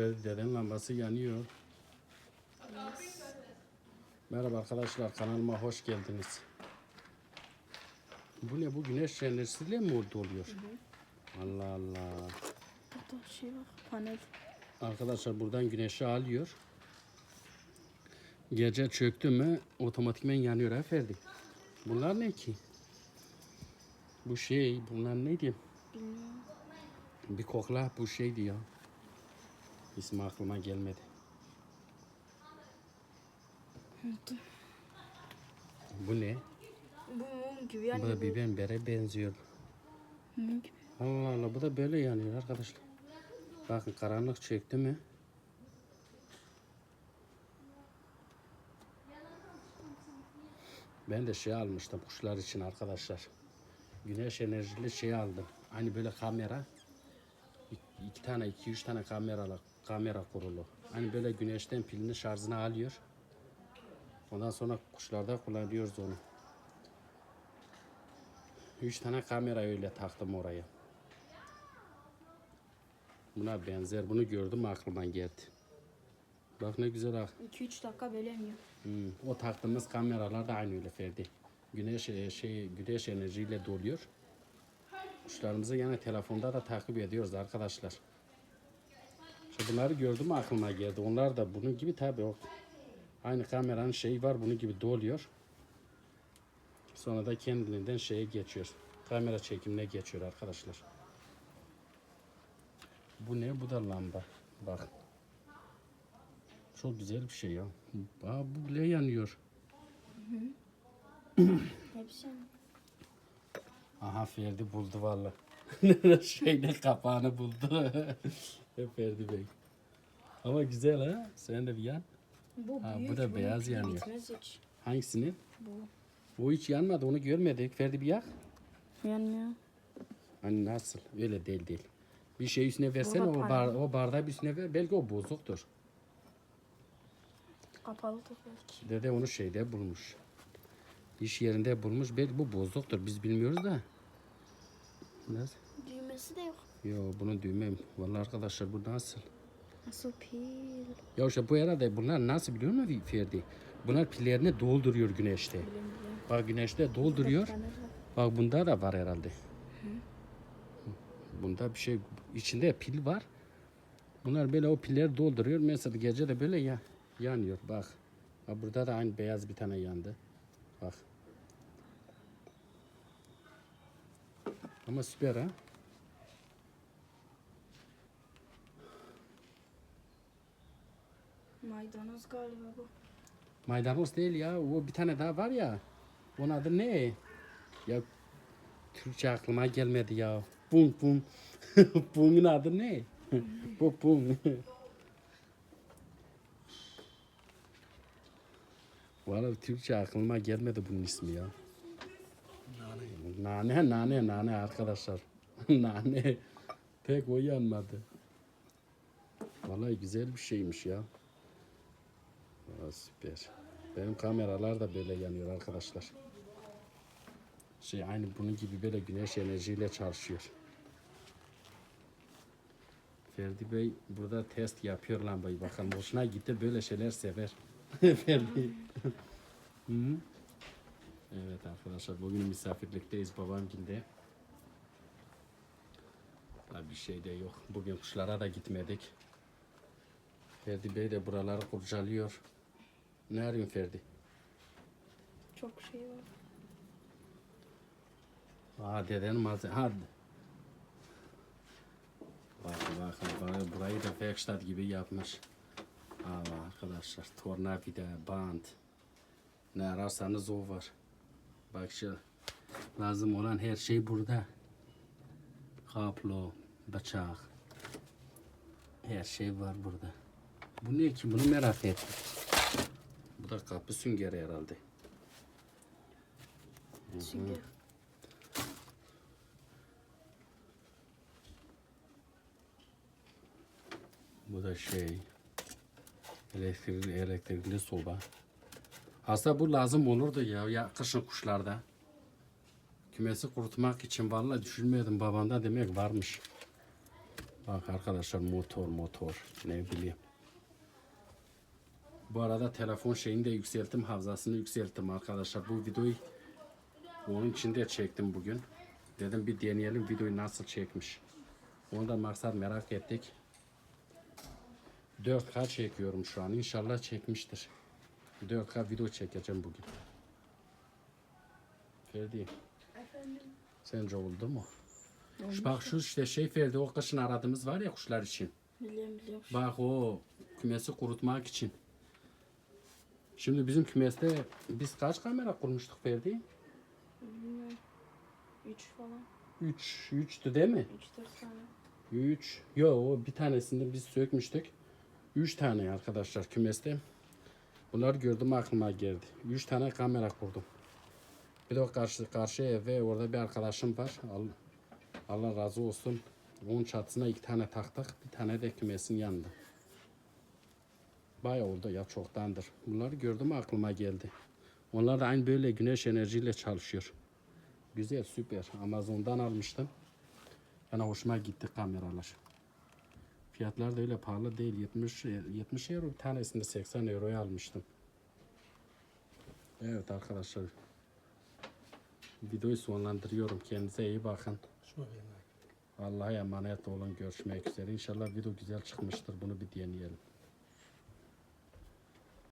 Dedenin lambası yanıyor. Merhaba arkadaşlar kanalıma hoş geldiniz. Bu ne bu güneş enerjisiyle mi orada oluyor? Allah Allah. Burada şey var. Panel. Arkadaşlar buradan güneşi alıyor. Gece çöktü mü otomatikmen yanıyor Ferdi. Bunlar ne ki? Bu şey bunlar neydi? Bilmiyorum. Bir kokla bu şeydi ya. İsmi aklıma gelmedi. Unuttum. Bu ne? Bu mum gibi Bu yani. da bir bembere benziyor. Mum gibi. Allah Allah bu da böyle yanıyor arkadaşlar. Bakın karanlık çöktü mü? Ben de şey almıştım kuşlar için arkadaşlar. Güneş enerjili şey aldım. Hani böyle kamera. İki tane, iki üç tane kameralı, kamera kurulu. Hani böyle güneşten pilini şarjına alıyor. Ondan sonra kuşlarda kullanıyoruz onu. Üç tane kamera öyle taktım oraya. Buna benzer. Bunu gördüm aklıma geldi. Bak ne güzel ak. 2-3 dakika bölemiyor. Hmm, O taktığımız kameralar da aynı öyle Ferdi. Güneş e, şey güneş enerjiyle doluyor. Kuşlarımızı yine telefonda da takip ediyoruz arkadaşlar. Bunları gördüm aklıma geldi. Onlar da bunun gibi tabii o aynı kameranın şeyi var bunun gibi doluyor. Sonra da kendiliğinden şeye geçiyor. Kamera çekimine geçiyor arkadaşlar. Bu ne? Bu da lamba. Bak. Çok güzel bir şey ya. Aa, bu bile yanıyor. Aha Ferdi buldu valla. Şeyde kapağını buldu. Ferdi Bey. Ama güzel ha. Sen de bir yan. Bu Ha, bu büyük. da bunun beyaz yanıyor. Bitmez hiç. Hangisini? Bu. O hiç yanmadı onu görmedik. Ferdi bir yak. Yanmıyor. Hani nasıl? Öyle değil değil. Bir şey üstüne versene o, bar, o bardağı bir üstüne ver. Belki o bozuktur. Kapalıdır belki. Dede onu şeyde bulmuş. İş yerinde bulmuş. Belki bu bozuktur. Biz bilmiyoruz da. Nasıl? Düğmesi de yok. Yo bunun düğme. Vallahi arkadaşlar bu nasıl? Nasıl pil? Ya işte bu herhalde bunlar nasıl biliyor musun Ferdi? Bunlar pillerini dolduruyor güneşte. Bilim bilim. Bak güneşte dolduruyor. Bak bunda da var herhalde. Bunda bir şey içinde pil var. Bunlar böyle o pilleri dolduruyor. Mesela gece de böyle ya, yanıyor. Bak. Bak burada da aynı beyaz bir tane yandı. Bak. Ama süper ha. Maydanoz galiba bu. Maydanoz değil ya. O bir tane daha var ya. Onun adı ne? Ya Türkçe aklıma gelmedi ya. Bum bum. Bum'un adı ne? Bu bum. Valla Türkçe aklıma gelmedi bunun ismi ya. Nane. Nane, nane arkadaşlar. nane. Pek o yanmadı. Vallahi güzel bir şeymiş ya. Aa, süper. Benim kameralar da böyle yanıyor arkadaşlar. Şey aynı bunun gibi böyle güneş enerjiyle çalışıyor. Ferdi Bey burada test yapıyor lambayı bakalım. Hoşuna gitti böyle şeyler sever. Ferdi. Evet arkadaşlar bugün misafirlikteyiz babam günde. Bir şey de yok. Bugün kuşlara da gitmedik. Ferdi Bey de buraları kurcalıyor. Ne arıyorsun Ferdi? Çok şey var. Aa dedenin malzeme. Ha. Bakın bakın bakın burayı da Werkstatt gibi yapmış. Allah arkadaşlar tornavida, bant. Ne ararsanız o var. Bak şu lazım olan her şey burada. Kaplo, bıçak. Her şey var burada. Bu ne ki? Bunu merak ettim. Bu da kapı süngeri herhalde. Sünger. Bu da şey elektrikli elektrikli soba. Aslında bu lazım olurdu ya, ya kışın kuşlarda. Kümesi kurutmak için vallahi düşünmüyordum babamda demek varmış. Bak arkadaşlar motor motor ne bileyim. Bu arada telefon şeyini de yükselttim. Hafızasını yükselttim arkadaşlar. Bu videoyu onun için de çektim bugün. Dedim bir deneyelim videoyu nasıl çekmiş. Onu da maksat merak ettik. 4K çekiyorum şu an. İnşallah çekmiştir. 4K video çekeceğim bugün. Ferdi Efendim. sence oldu mu? Şu, bak şu işte şey Ferdi o kışın aradığımız var ya kuşlar için. Biliyorum biliyorum. Bak o kümesi kurutmak için. Şimdi bizim kümeste biz kaç kamera kurmuştuk Ferdi? Bilmiyorum. 3 falan. 3 3'tü değil mi? 3-4 tane. 3. Yo bir tanesini biz sökmüştük. 3 tane arkadaşlar kümeste. Bunları gördüm aklıma geldi. 3 tane kamera kurdum. Bir de o karşı karşı eve orada bir arkadaşım var. Al- Allah razı olsun. Onun çatısına iki tane taktık. Bir tane de kümesin yanında. Bayağı oldu ya çoktandır. Bunları gördüm aklıma geldi. Onlar da aynı böyle güneş enerjiyle çalışıyor. Güzel süper. Amazon'dan almıştım. Bana hoşuma gitti kameralar. Fiyatlar da öyle pahalı değil. 70 70 euro bir tanesini de 80 euroya almıştım. Evet arkadaşlar. Videoyu sonlandırıyorum. Kendinize iyi bakın. Allah'a emanet olun. Görüşmek üzere. İnşallah video güzel çıkmıştır. Bunu bir deneyelim.